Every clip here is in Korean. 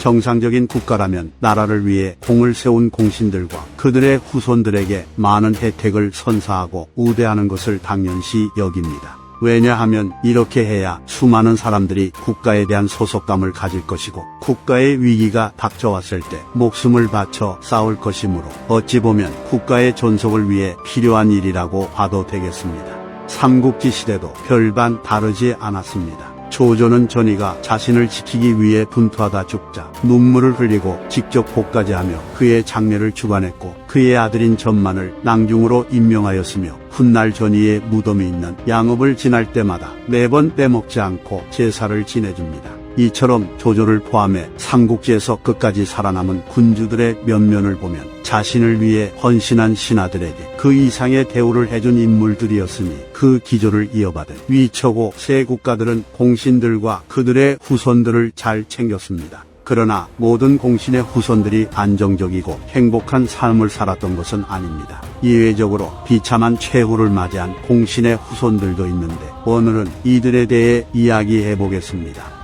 정상적인 국가라면 나라를 위해 공을 세운 공신들과 그들의 후손들에게 많은 혜택을 선사하고 우대하는 것을 당연시 여깁니다. 왜냐하면 이렇게 해야 수많은 사람들이 국가에 대한 소속감을 가질 것이고 국가의 위기가 닥쳐왔을 때 목숨을 바쳐 싸울 것이므로 어찌 보면 국가의 존속을 위해 필요한 일이라고 봐도 되겠습니다. 삼국지 시대도 별반 다르지 않았습니다. 조조는 전이가 자신을 지키기 위해 분투하다 죽자 눈물을 흘리고 직접 복까지 하며 그의 장례를 주관했고 그의 아들인 전만을 낭중으로 임명하였으며 훗날 전이의 무덤이 있는 양업을 지날 때마다 매번 빼먹지 않고 제사를 지내줍니다. 이처럼 조조를 포함해 삼국지에서 끝까지 살아남은 군주들의 면면을 보면 자신을 위해 헌신한 신하들에게 그 이상의 대우를 해준 인물들이었으니 그 기조를 이어받은 위처고 세 국가들은 공신들과 그들의 후손들을 잘 챙겼습니다. 그러나 모든 공신의 후손들이 안정적이고 행복한 삶을 살았던 것은 아닙니다. 이외적으로 비참한 최후를 맞이한 공신의 후손들도 있는데 오늘은 이들에 대해 이야기해 보겠습니다.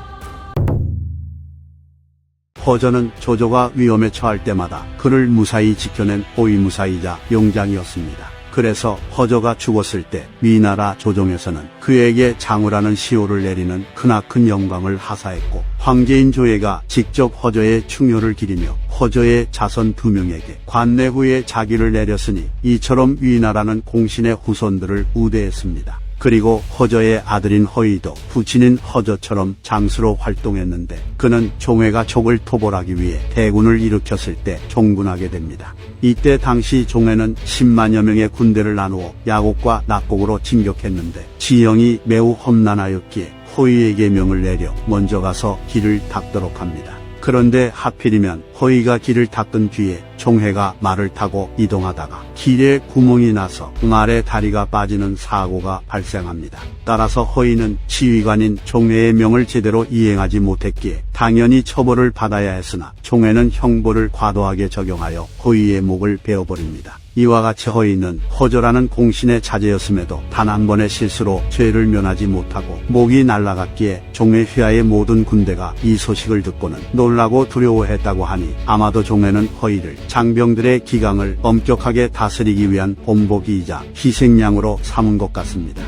허저는 조조가 위험에 처할 때마다 그를 무사히 지켜낸 호위무사이자 용장이었습니다. 그래서 허저가 죽었을 때 위나라 조정에서는 그에게 장우라는 시호를 내리는 크나큰 영광을 하사했고 황제인 조예가 직접 허저의 충효를 기리며 허저의 자손 두 명에게 관내 후에 자기를 내렸으니 이처럼 위나라는 공신의 후손들을 우대했습니다. 그리고 허저의 아들인 허이도 부친인 허저처럼 장수로 활동했는데 그는 종회가 족을 토벌하기 위해 대군을 일으켰을 때 종군하게 됩니다. 이때 당시 종회는 10만여 명의 군대를 나누어 야곡과 낙곡으로 진격했는데 지형이 매우 험난하였기에 호이에게 명을 내려 먼저 가서 길을 닦도록 합니다. 그런데 하필이면 허이가 길을 닦은 뒤에 종해가 말을 타고 이동하다가 길에 구멍이 나서 말의 다리가 빠지는 사고가 발생합니다. 따라서 허이는 지휘관인 종해의 명을 제대로 이행하지 못했기에 당연히 처벌을 받아야 했으나 종해는 형벌을 과도하게 적용하여 허이의 목을 베어버립니다. 이와 같이 허이는 허저라는 공신의 자제였음에도 단 한 번의 실수로 죄를 면하지 못하고 목이 날라갔기에 종의 휘하의 모든 군대가 이 소식을 듣고는 놀라고 두려워했다고 하니 아마도 종에는 허이를 장병들의 기강을 엄격하게 다스리기 위한 본보기이자 희생양으로 삼은 것 같습니다.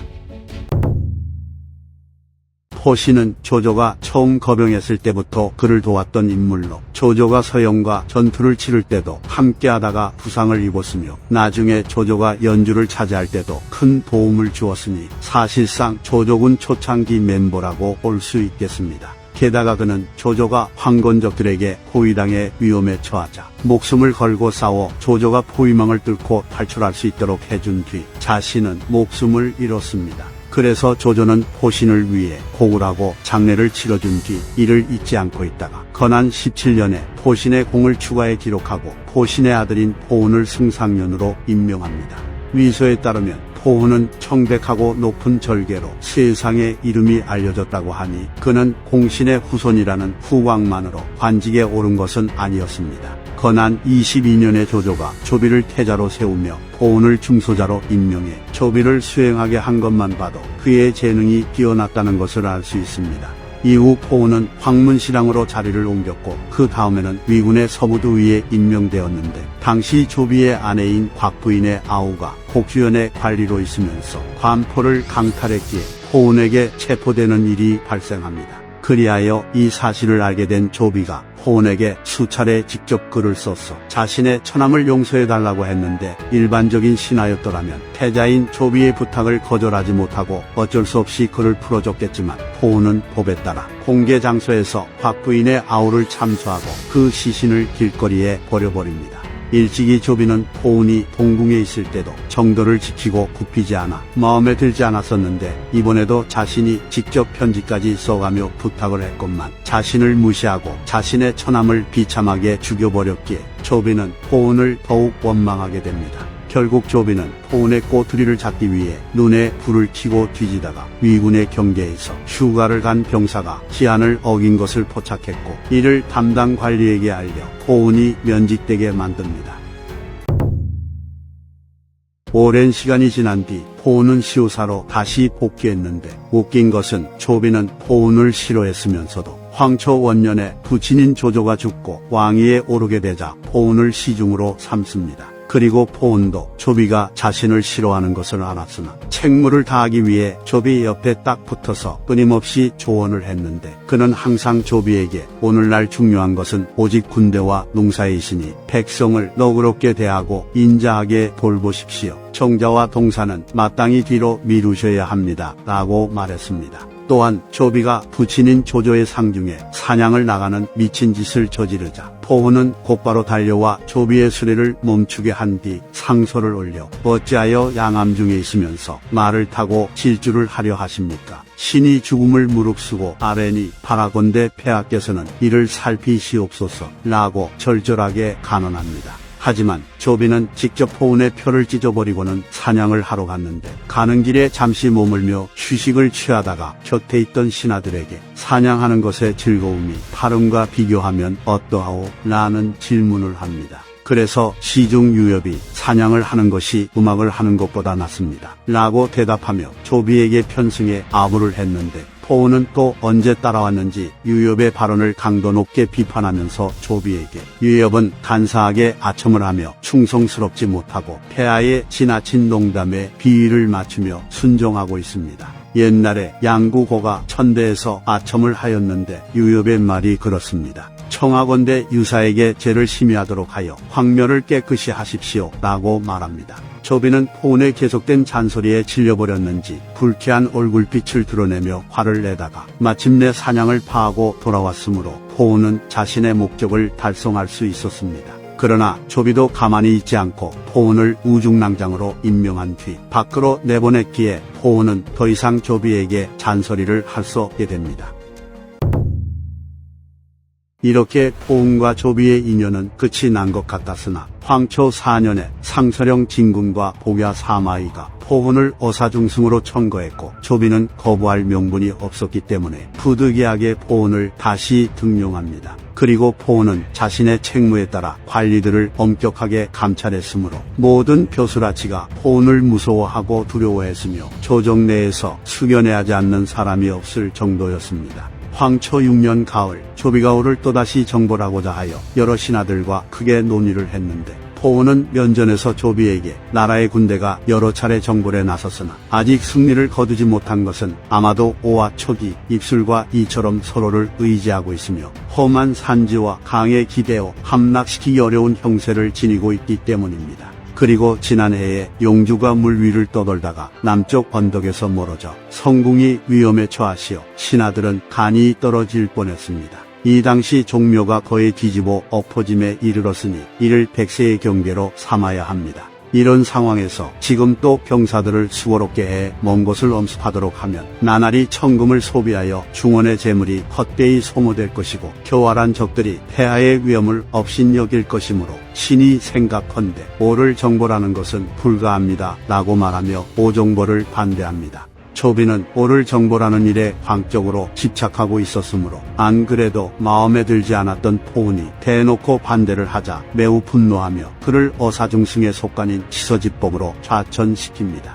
호시는 조조가 처음 거병했을 때부터 그를 도왔던 인물로 조조가 서영과 전투를 치를 때도 함께하다가 부상을 입었으며 나중에 조조가 연주를 차지할 때도 큰 도움을 주었으니 사실상 조조군 초창기 멤버라고 볼 수 있겠습니다. 게다가 그는 조조가 황건적들에게 포위당해 위험에 처하자 목숨을 걸고 싸워 조조가 포위망을 뚫고 탈출할 수 있도록 해준 뒤 자신은 목숨을 잃었습니다. 그래서 조조는 포신을 위해 고굴하고 장례를 치러준 뒤 이를 잊지 않고 있다가 건한 17년에 포신의 공을 추가해 기록하고 포신의 아들인 포운을 승상년으로 임명합니다. 위서에 따르면 포운은 청백하고 높은 절개로 세상에 이름이 알려졌다고 하니 그는 공신의 후손이라는 후광만으로 관직에 오른 것은 아니었습니다. 건한 22년의 조조가 조비를 태자로 세우며 포운을 중소자로 임명해 조비를 수행하게 한 것만 봐도 그의 재능이 뛰어났다는 것을 알 수 있습니다. 이후 포운은 황문시랑으로 자리를 옮겼고 그 다음에는 위군의 서부도위에 임명되었는데 당시 조비의 아내인 곽부인의 아우가 복주연의 관리로 있으면서 관포를 강탈했기에 포운에게 체포되는 일이 발생합니다. 그리하여 이 사실을 알게 된 조비가 포온에게 수차례 직접 글을 썼어 자신의 처남을 용서해달라고 했는데 일반적인 신하였더라면 태자인 조비의 부탁을 거절하지 못하고 어쩔 수 없이 그를 풀어줬겠지만 포온은 법에 따라 공개 장소에서 곽부인의 아우를 참수하고 그 시신을 길거리에 버려버립니다. 일찍이 조비는 포운이 동궁에 있을 때도 정도를 지키고 굽히지 않아 마음에 들지 않았었는데 이번에도 자신이 직접 편지까지 써가며 부탁을 했건만 자신을 무시하고 자신의 처남을 비참하게 죽여버렸기에 조비는 포운을 더욱 원망하게 됩니다. 결국 조비는 포운의 꼬투리를 잡기 위해 눈에 불을 켜고 뒤지다가 위군의 경계에서 휴가를 간 병사가 시한을 어긴 것을 포착했고 이를 담당 관리에게 알려 포운이 면직되게 만듭니다. 오랜 시간이 지난 뒤 포운은 시우사로 다시 복귀했는데 웃긴 것은 조비는 포운을 싫어했으면서도 황초 원년에 부친인 조조가 죽고 왕위에 오르게 되자 포운을 시중으로 삼습니다. 그리고 포운도 조비가 자신을 싫어하는 것을 알았으나 책무를 다하기 위해 조비 옆에 딱 붙어서 끊임없이 조언을 했는데 그는 항상 조비에게 오늘날 중요한 것은 오직 군대와 농사이시니 백성을 너그럽게 대하고 인자하게 돌보십시오. 정자와 동사는 마땅히 뒤로 미루셔야 합니다. 라고 말했습니다. 또한 조비가 부친인 조조의 상중에 사냥을 나가는 미친 짓을 저지르자 포호는 곧바로 달려와 조비의 수레를 멈추게 한 뒤 상소를 올려 어찌하여 양암 중에 있으면서 말을 타고 질주를 하려 하십니까? 신이 죽음을 무릅쓰고 아뢰니 바라건대 폐하께서는 이를 살피시옵소서 라고 절절하게 간언합니다. 하지만 조비는 직접 포운의 표를 찢어버리고는 사냥을 하러 갔는데 가는 길에 잠시 머물며 휴식을 취하다가 곁에 있던 신하들에게 사냥하는 것의 즐거움이 파름과 비교하면 어떠하오? 라는 질문을 합니다. 그래서 시중 유엽이 사냥을 하는 것이 음악을 하는 것보다 낫습니다. 라고 대답하며 조비에게 편승해 아부를 했는데 포우는 또 언제 따라왔는지 유엽의 발언을 강도 높게 비판하면서 조비에게 유엽은 간사하게 아첨을 하며 충성스럽지 못하고 폐하의 지나친 농담에 비위를 맞추며 순종하고 있습니다. 옛날에 양구고가 천대에서 아첨을 하였는데 유엽의 말이 그렇습니다. 청하건대 유사에게 죄를 심의하도록 하여 황묘를 깨끗이 하십시오 라고 말합니다. 조비는 포운의 계속된 잔소리에 질려버렸는지 불쾌한 얼굴빛을 드러내며 화를 내다가 마침내 사냥을 파하고 돌아왔으므로 포운은 자신의 목적을 달성할 수 있었습니다. 그러나 조비도 가만히 있지 않고 포운을 우중낭장으로 임명한 뒤 밖으로 내보냈기에 포운은 더 이상 조비에게 잔소리를 할 수 없게 됩니다. 이렇게 포운과 조비의 인연은 끝이 난 것 같았으나 황초 4년에 상서령 진군과 복야 사마이가 포운을 어사중승으로 청거했고 조비는 거부할 명분이 없었기 때문에 부득이하게 포운을 다시 등용합니다. 그리고 포운은 자신의 책무에 따라 관리들을 엄격하게 감찰했으므로 모든 벼슬아치가 포운을 무서워하고 두려워했으며 조정 내에서 수견해하지 않는 사람이 없을 정도였습니다. 황초 6년 가을 조비가오를 또다시 정벌하고자 하여 여러 신하들과 크게 논의를 했는데 포우는 면전에서 조비에게 나라의 군대가 여러 차례 정벌에 나섰으나 아직 승리를 거두지 못한 것은 아마도 오와 촉이 입술과 이처럼 서로를 의지하고 있으며 험한 산지와 강에 기대어 함락시키기 어려운 형세를 지니고 있기 때문입니다. 그리고 지난해에 용주가 물 위를 떠돌다가 남쪽 언덕에서 멀어져 성궁이 위험에 처하시어 신하들은 간이 떨어질 뻔했습니다. 이 당시 종묘가 거의 뒤집어 엎어짐에 이르렀으니 이를 백세의 경계로 삼아야 합니다. 이런 상황에서 지금 또 병사들을 수고롭게 해 먼 곳을 엄습하도록 하면 나날이 천금을 소비하여 중원의 재물이 헛되이 소모될 것이고 교활한 적들이 폐하의 위험을 업신여길 것이므로 신이 생각컨대 오를 정벌하는 것은 불가합니다 라고 말하며 오정벌을 반대합니다. 조비는 오를 정벌하는 일에 광적으로 집착하고 있었으므로 안 그래도 마음에 들지 않았던 포운이 대놓고 반대를 하자 매우 분노하며 그를 어사중승의 속간인 치서지법으로 좌천시킵니다.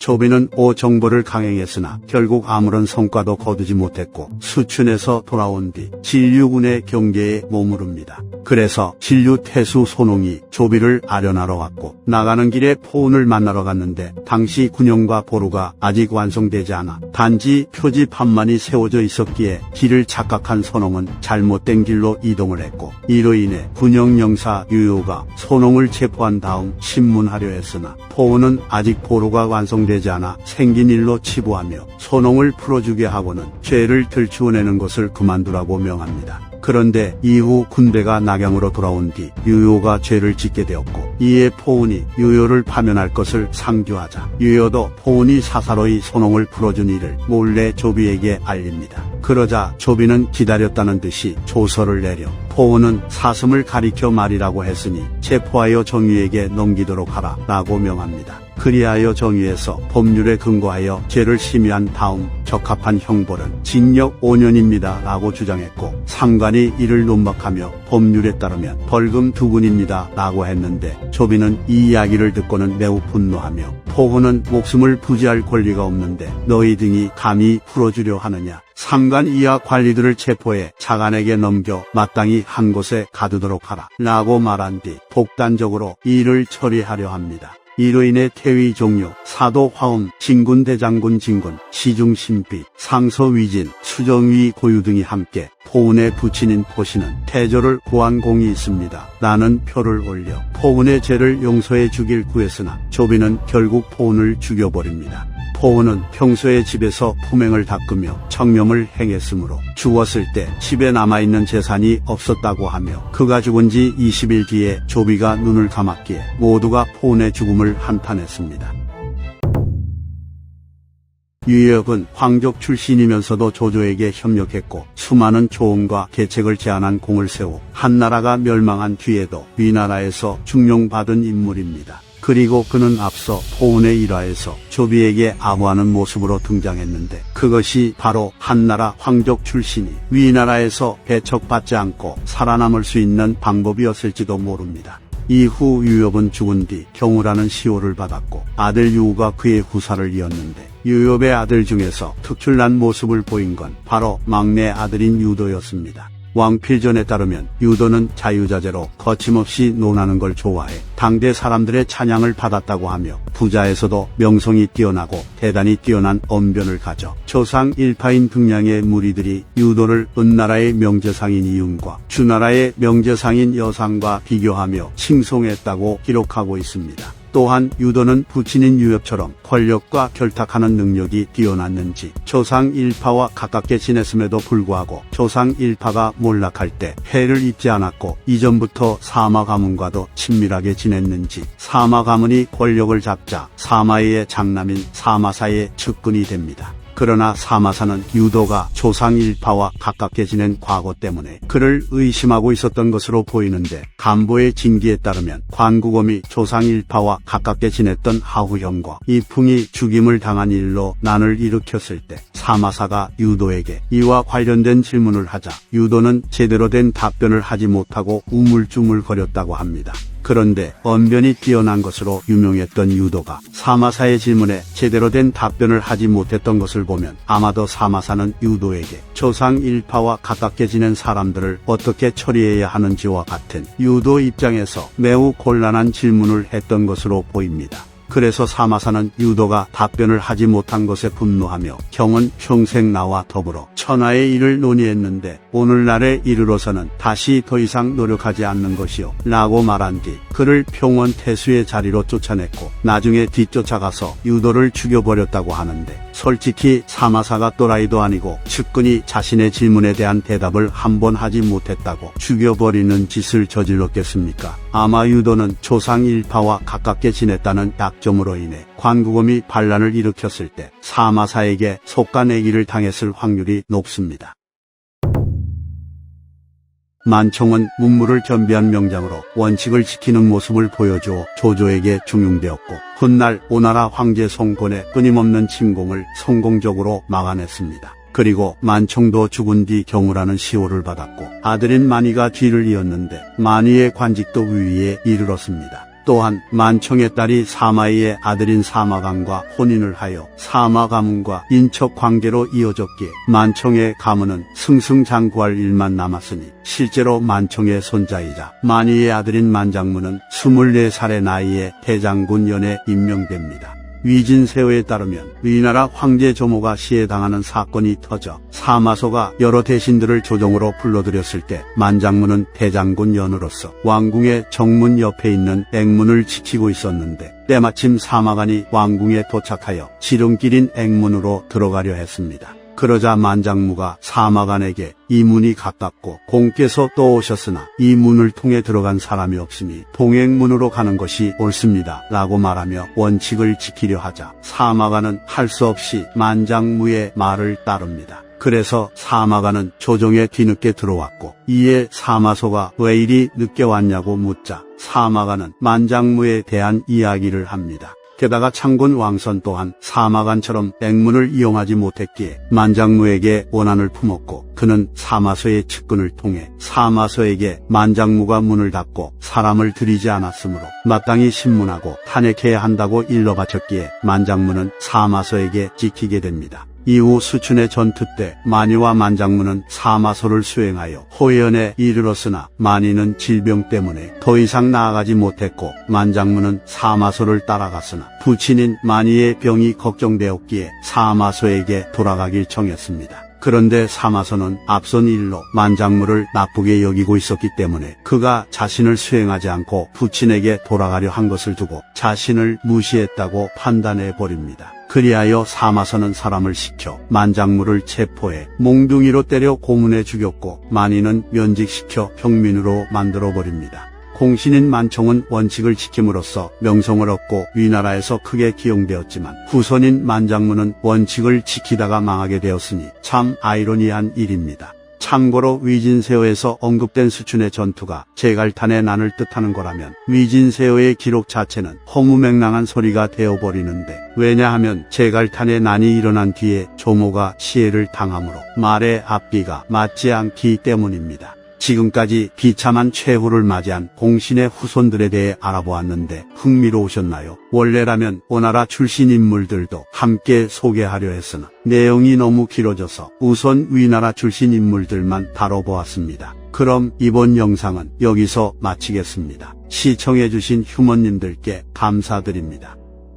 조비는 오 정보를 강행했으나 결국 아무런 성과도 거두지 못했고 수춘에서 돌아온 뒤 진류군의 경계에 머무릅니다. 그래서 진류 태수 손홍이 조비를 아련하러 왔고 나가는 길에 포운을 만나러 갔는데 당시 군영과 보루가 아직 완성되지 않아 단지 표지판만이 세워져 있었기에 길을 착각한 손홍은 잘못된 길로 이동을 했고 이로 인해 군영 영사 유효가 손홍을 체포한 다음 신문하려 했으나 포운은 아직 보루가 완성되지 않아 생긴 일로 치부하며 손홍을 풀어주게 하고는 죄를 들추어내는 것을 그만두라고 명합니다. 그런데 이후 군대가 낙양으로 돌아온 뒤 유효가 죄를 짓게 되었고 이에 포운이 유효를 파면할 것을 상주하자 유효도 포운이 사사로이 손홍을 풀어준 일을 몰래 조비에게 알립니다. 그러자 조비는 기다렸다는 듯이 조서를 내려 포운은 사슴을 가리켜 말이라고 했으니 체포하여 정유에게 넘기도록 하라 라고 명합니다. 그리하여 정의에서 법률에 근거하여 죄를 심의한 다음 적합한 형벌은 징역 5년입니다. 라고 주장했고 상관이 이를 논박하며 법률에 따르면 벌금 두근입니다. 라고 했는데 조비는 이 이야기를 듣고는 매우 분노하며 포고는 목숨을 부지할 권리가 없는데 너희 등이 감히 풀어주려 하느냐 상관 이하 관리들을 체포해 차관에게 넘겨 마땅히 한 곳에 가두도록 하라 라고 말한 뒤 복단적으로 일을 처리하려 합니다. 이로 인해 태위 종료, 사도 화음, 진군 대장군 진군, 시중 신비, 상서 위진, 수정위 고유 등이 함께 포운의 부친인 포시는 태조를 구한 공이 있습니다. 나는 표를 올려 포운의 죄를 용서해 주길 구했으나 조비는 결국 포운을 죽여버립니다. 포운은 평소에 집에서 품행을 닦으며 청렴을 행했으므로 죽었을 때 집에 남아있는 재산이 없었다고 하며 그가 죽은 지 20일 뒤에 조비가 눈을 감았기에 모두가 포운의 죽음을 한탄했습니다. 유역은 황족 출신이면서도 조조에게 협력했고 수많은 조언과 계책을 제안한 공을 세워 한나라가 멸망한 뒤에도 위나라에서 중용받은 인물입니다. 그리고 그는 앞서 포운의 일화에서 조비에게 아부하는 모습으로 등장했는데 그것이 바로 한나라 황족 출신이 위나라에서 배척받지 않고 살아남을 수 있는 방법이었을지도 모릅니다. 이후 유엽은 죽은 뒤 경우라는 시호를 받았고 아들 유우가 그의 후사를 이었는데 유엽의 아들 중에서 특출난 모습을 보인 건 바로 막내 아들인 유도였습니다. 왕필전에 따르면 유도는 자유자재로 거침없이 논하는 걸 좋아해 당대 사람들의 찬양을 받았다고 하며 부자에서도 명성이 뛰어나고 대단히 뛰어난 언변을 가져 조상 일파인 등량의 무리들이 유도를 은나라의 명제상인 이윤과 주나라의 명제상인 여상과 비교하며 칭송했다고 기록하고 있습니다. 또한 유도는 부친인 유엽처럼 권력과 결탁하는 능력이 뛰어났는지 조상 일파와 가깝게 지냈음에도 불구하고 조상 일파가 몰락할 때 해를 입지 않았고 이전부터 사마 가문과도 친밀하게 지냈는지 사마 가문이 권력을 잡자 사마의 장남인 사마사의 측근이 됩니다. 그러나 사마사는 유도가 조상 일파와 가깝게 지낸 과거 때문에 그를 의심하고 있었던 것으로 보이는데 간보의 징기에 따르면 관국엄이 조상 일파와 가깝게 지냈던 하후형과 이풍이 죽임을 당한 일로 난을 일으켰을 때 사마사가 유도에게 이와 관련된 질문을 하자 유도는 제대로 된 답변을 하지 못하고 우물쭈물거렸다고 합니다. 그런데 언변이 뛰어난 것으로 유명했던 유도가 사마사의 질문에 제대로 된 답변을 하지 못했던 것을 보면 아마도 사마사는 유도에게 조상 일파와 가깝게 지낸 사람들을 어떻게 처리해야 하는지와 같은 유도 입장에서 매우 곤란한 질문을 했던 것으로 보입니다. 그래서 사마사는 유도가 답변을 하지 못한 것에 분노하며 경은 평생 나와 더불어 천하의 일을 논의했는데 오늘날에 이르러서는 다시 더 이상 노력하지 않는 것이요. 라고 말한 뒤 그를 평원 태수의 자리로 쫓아냈고 나중에 뒤쫓아가서 유도를 죽여버렸다고 하는데 솔직히 사마사가 또라이도 아니고 측근이 자신의 질문에 대한 대답을 한 번 하지 못했다고 죽여버리는 짓을 저질렀겠습니까? 아마 유도는 조상 일파와 가깝게 지냈다는 약점으로 인해 관국엄이 반란을 일으켰을 때 사마사에게 속가내기를 당했을 확률이 높습니다. 만총은 문무를 겸비한 명장으로 원칙을 지키는 모습을 보여주어 조조에게 중용되었고 훗날 오나라 황제 송곤의 끊임없는 침공을 성공적으로 막아냈습니다. 그리고 만총도 죽은 뒤 경우라는 시호를 받았고 아들인 만이가 뒤를 이었는데 만이의 관직도 위위에 이르렀습니다. 또한 만총의 딸이 사마이의 아들인 사마감과 혼인을 하여 사마가문과 인척 관계로 이어졌기에 만총의 가문은 승승장구할 일만 남았으니 실제로 만총의 손자이자 만이의 아들인 만장문은 24살의 나이에 대장군 연에 임명됩니다. 위진세호에 따르면 위나라 황제 조모가 시해당하는 사건이 터져 사마소가 여러 대신들을 조정으로 불러들였을 때 만장문은 대장군 연으로서 왕궁의 정문 옆에 있는 앵문을 지키고 있었는데 때마침 사마간이 왕궁에 도착하여 지름길인 앵문으로 들어가려 했습니다. 그러자 만장무가 사마간에게 이 문이 가깝고 공께서 또 오셨으나 이 문을 통해 들어간 사람이 없으니 동행문으로 가는 것이 옳습니다. 라고 말하며 원칙을 지키려 하자 사마간은 할 수 없이 만장무의 말을 따릅니다. 그래서 사마가는 조정에 뒤늦게 들어왔고 이에 사마소가 왜 이리 늦게 왔냐고 묻자 사마가는 만장무에 대한 이야기를 합니다. 게다가 창군 왕선 또한 사마관처럼 백문을 이용하지 못했기에 만장무에게 원한을 품었고 그는 사마소의 측근을 통해 사마소에게 만장무가 문을 닫고 사람을 들이지 않았으므로 마땅히 신문하고 탄핵해야 한다고 일러 바쳤기에 만장무는 사마소에게 지키게 됩니다. 이후 수춘의 전투 때 만이와 만장무는 사마소를 수행하여 호연에 이르렀으나 만이는 질병 때문에 더 이상 나아가지 못했고 만장무는 사마소를 따라갔으나 부친인 만이의 병이 걱정되었기에 사마소에게 돌아가길 청했습니다. 그런데 사마소는 앞선 일로 만장무를 나쁘게 여기고 있었기 때문에 그가 자신을 수행하지 않고 부친에게 돌아가려 한 것을 두고 자신을 무시했다고 판단해 버립니다. 그리하여 사마선은 사람을 시켜 만장무를 체포해 몽둥이로 때려 고문해 죽였고 만인은 면직시켜 평민으로 만들어 버립니다. 공신인 만총은 원칙을 지킴으로써 명성을 얻고 위나라에서 크게 기용되었지만 후손인 만장무는 원칙을 지키다가 망하게 되었으니 참 아이러니한 일입니다. 참고로 위진세어에서 언급된 수춘의 전투가 제갈탄의 난을 뜻하는 거라면 위진세어의 기록 자체는 허무맹랑한 소리가 되어버리는데 왜냐하면 제갈탄의 난이 일어난 뒤에 조모가 시해를 당하므로 말의 앞뒤가 맞지 않기 때문입니다. 지금까지 비참한 최후를 맞이한 공신의 후손들에 대해 알아보았는데 흥미로우셨나요? 원래라면 오나라 출신 인물들도 함께 소개하려 했으나 내용이 너무 길어져서 우선 위나라 출신 인물들만 다뤄보았습니다. 그럼 이번 영상은 여기서 마치겠습니다. 시청해주신 휴머님들께 감사드립니다.